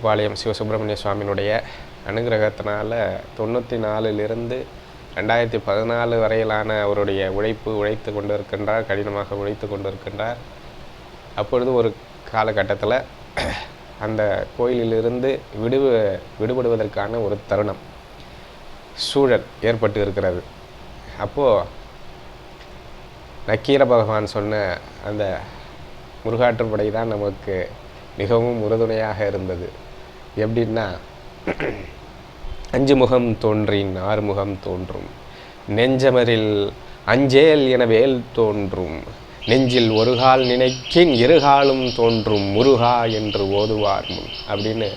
பாளையம் சிவசுப்பிரமணிய சுவாமியினுடைய அனுகிரகத்தினால தொண்ணூற்றி நாலுலேருந்து ரெண்டாயிரத்தி பதினாலு வரையிலான அவருடைய உழைப்பு உழைத்து கொண்டு இருக்கின்றார் கடினமாக உழைத்து கொண்டு இருக்கின்றார் அப்பொழுது ஒரு காலகட்டத்தில் அந்த கோயிலிலிருந்து விடுவு விடுபடுவதற்கான ஒரு தருணம் சூழல் ஏற்பட்டு இருக்கிறது அப்போது நக்கீர பகவான் சொன்ன அந்த முருகாற்றுப்படை தான் நமக்கு மிகவும் உறுதுணையாக இருந்தது. எப்படின்னா அஞ்சு முகம் தோன்றின் ஆறு முகம் தோன்றும். நெஞ்சமரில் அஞ்சேல் என வேல் தோன்றும். நெஞ்சில் ஒரு கால் நினைக்கின் இருகாலும் தோன்றும் முருகா என்று ஓதுவார் முன். அப்படின்னு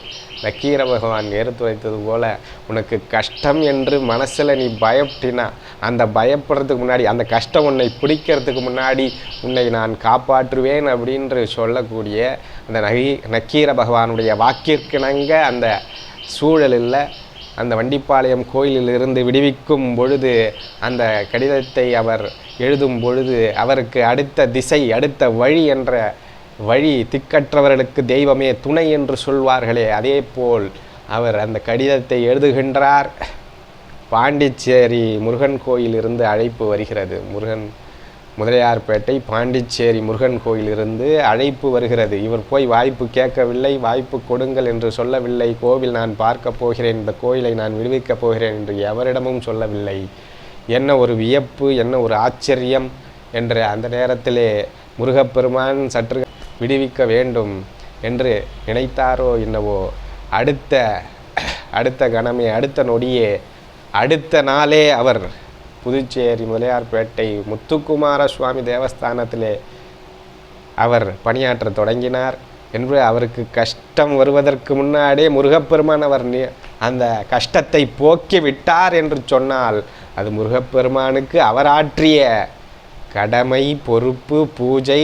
நக்கீர பகவான் எடுத்து வைத்தது போல் உனக்கு கஷ்டம் என்று மனசில் நீ பயப்பட்டினா அந்த பயப்படுறதுக்கு முன்னாடி அந்த கஷ்டம் உன்னை பிடிக்கிறதுக்கு முன்னாடி உன்னை நான் காப்பாற்றுவேன் அப்படின்று சொல்லக்கூடிய அந்த நகி நக்கீர பகவானுடைய வாக்கிற்கிணங்க அந்த சூழலில் அந்த வண்டிப்பாளையம் கோயிலிலிருந்து விடுவிக்கும் பொழுது அந்த கடிதத்தை அவர் எழுதும் பொழுது அவருக்கு அடுத்த திசை அடுத்த வழி என்ற வழி திக்கற்றவர்களுக்கு தெய்வமே துணை என்று சொல்வார்களே. அதே போல் அவர் அந்த கடிதத்தை எழுதுகின்றார். பாண்டிச்சேரி முருகன் கோயிலிருந்து அழைப்பு வருகிறது. முருகன் முதலியார்பேட்டை பாண்டிச்சேரி முருகன் கோயிலிருந்து அழைப்பு வருகிறது. இவர் போய் வாய்ப்பு கேட்கவில்லை வாய்ப்பு கொடுங்கள் என்று சொல்லவில்லை. கோவில் நான் பார்க்க போகிறேன் இந்த கோயிலை நான் விடுவிக்கப் போகிறேன் என்று எவரிடமும் சொல்லவில்லை. என்ன ஒரு வியப்பு என்ன ஒரு ஆச்சரியம் என்று அந்த நேரத்திலே முருகப்பெருமான் சற்று விடுவிக்க வேண்டும் என்று நினைத்தாரோ என்னவோ அடுத்த அடுத்த கணமே அடுத்த நொடியே அடுத்த நாளே அவர் புதுச்சேரி முதலியார்பேட்டை முத்துக்குமார சுவாமி தேவஸ்தானத்திலே அவர் பணியாற்ற தொடங்கினார் என்று அவருக்கு கஷ்டம் வருவதற்கு முன்னாடியே முருகப்பெருமான் அவர் அந்த கஷ்டத்தை போக்கி விட்டார் என்று சொன்னால் அது முருகப்பெருமானுக்கு அவர் ஆற்றிய கடமை பொறுப்பு பூஜை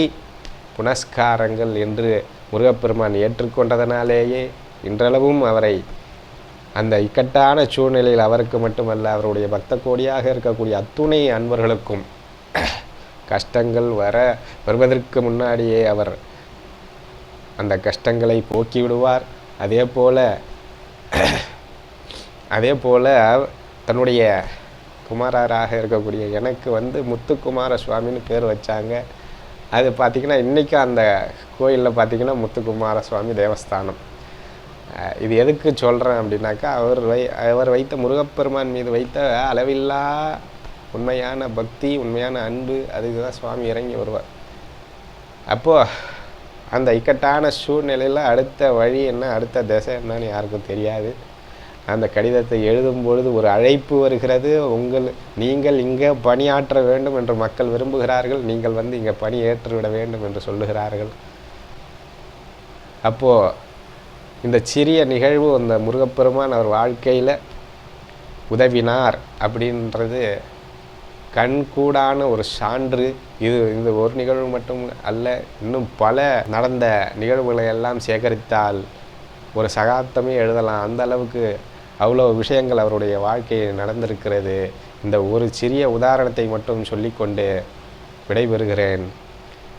புனஸ்காரங்கள் என்று முருகப்பெருமான் ஏற்றுக்கொண்டதனாலேயே இன்றளவும் அவரை அந்த இக்கட்டான சூழ்நிலையில் அவருக்கு மட்டுமல்ல அவருடைய பக்த கோடியாக இருக்கக்கூடிய அத்துணை அன்பர்களுக்கும் கஷ்டங்கள் வர வருவதற்கு முன்னாடியே அவர் அந்த கஷ்டங்களை போக்கி விடுவார். அதே போல் அதே போல் தன்னுடைய குமாரராக இருக்கக்கூடிய எனக்கு வந்து முத்துக்குமார சுவாமின்னு பேர் வச்சாங்க. அது பார்த்திங்கன்னா இன்றைக்கும் அந்த கோயிலில் பார்த்திங்கன்னா முத்துக்குமார சுவாமி தேவஸ்தானம். இது எதுக்கு சொல்கிறேன் அப்படின்னாக்கா அவர் வை அவர் வைத்த முருகப்பெருமான் மீது வைத்த அளவில்லா உண்மையான பக்தி உண்மையான அன்பு அதுக்கு தான் சுவாமி இறங்கி வருவார். அப்போது அந்த இக்கட்டான சூழ்நிலையில் அடுத்த வழி என்ன அடுத்த திசை என்னன்னு யாருக்கும் தெரியாது. அந்த கடிதத்தை எழுதும் பொழுது ஒரு அழைப்பு வருகிறது. உங்கள் நீங்கள் இங்கே பணியாற்ற வேண்டும் என்று மக்கள் விரும்புகிறார்கள். நீங்கள் வந்து இங்கே பணி ஏற்றுவிட வேண்டும் என்று சொல்லுகிறார்கள். அப்போது இந்த சிறிய நிகழ்வு அந்த முருகப்பெருமான் அவர் வாழ்க்கையில் உதவினார் அப்படின்றது கண்கூடான ஒரு சான்று. இது இந்த ஒரு நிகழ்வு மட்டும் அல்ல இன்னும் பல நடந்த நிகழ்வுகளை எல்லாம் சேகரித்தால் ஒரு சகாப்தமே எழுதலாம். அந்த அளவுக்கு அவ்வளோ விஷயங்கள் அவருடைய வாழ்க்கையில் நடந்திருக்கிறது. இந்த ஒரு சிறிய உதாரணத்தை மட்டும் சொல்லிக்கொண்டு விடைபெறுகிறேன்.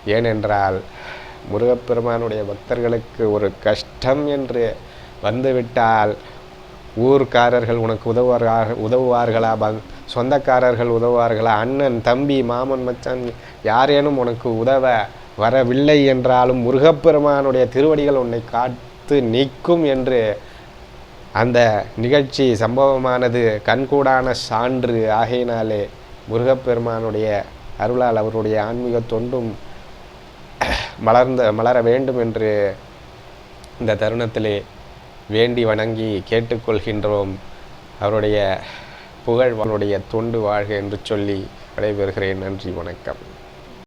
ஏனென்றால் முருகப்பெருமானுடைய பக்தர்களுக்கு ஒரு கஷ்டம் என்று வந்துவிட்டால் ஊர்க்காரர்கள் உனக்கு உதவுவார்கள் உதவுவார்களா? பந் சொந்தக்காரர்கள் உதவுவார்களா? அண்ணன் தம்பி மாமன் மச்சான் யாரேனும் உனக்கு உதவ வரவில்லை என்றாலும் முருகப்பெருமானுடைய திருவடிகள் உன்னை காத்து நிற்கும் என்று அந்த நிகழ்ச்சி சம்பவமானது கண்கூடான சான்று. ஆகையினாலே முருகப்பெருமானுடைய அருளால் அவருடைய ஆன்மீக தொண்டும் மலர்ந்த மலர வேண்டும் என்று இந்த தருணத்திலே வேண்டி வணங்கி கேட்டுக்கொள்கின்றோம். அவருடைய புகழ் அவருடைய தொண்டு வாழ்க என்று சொல்லி விடைபெறுகிறேன். நன்றி வணக்கம்.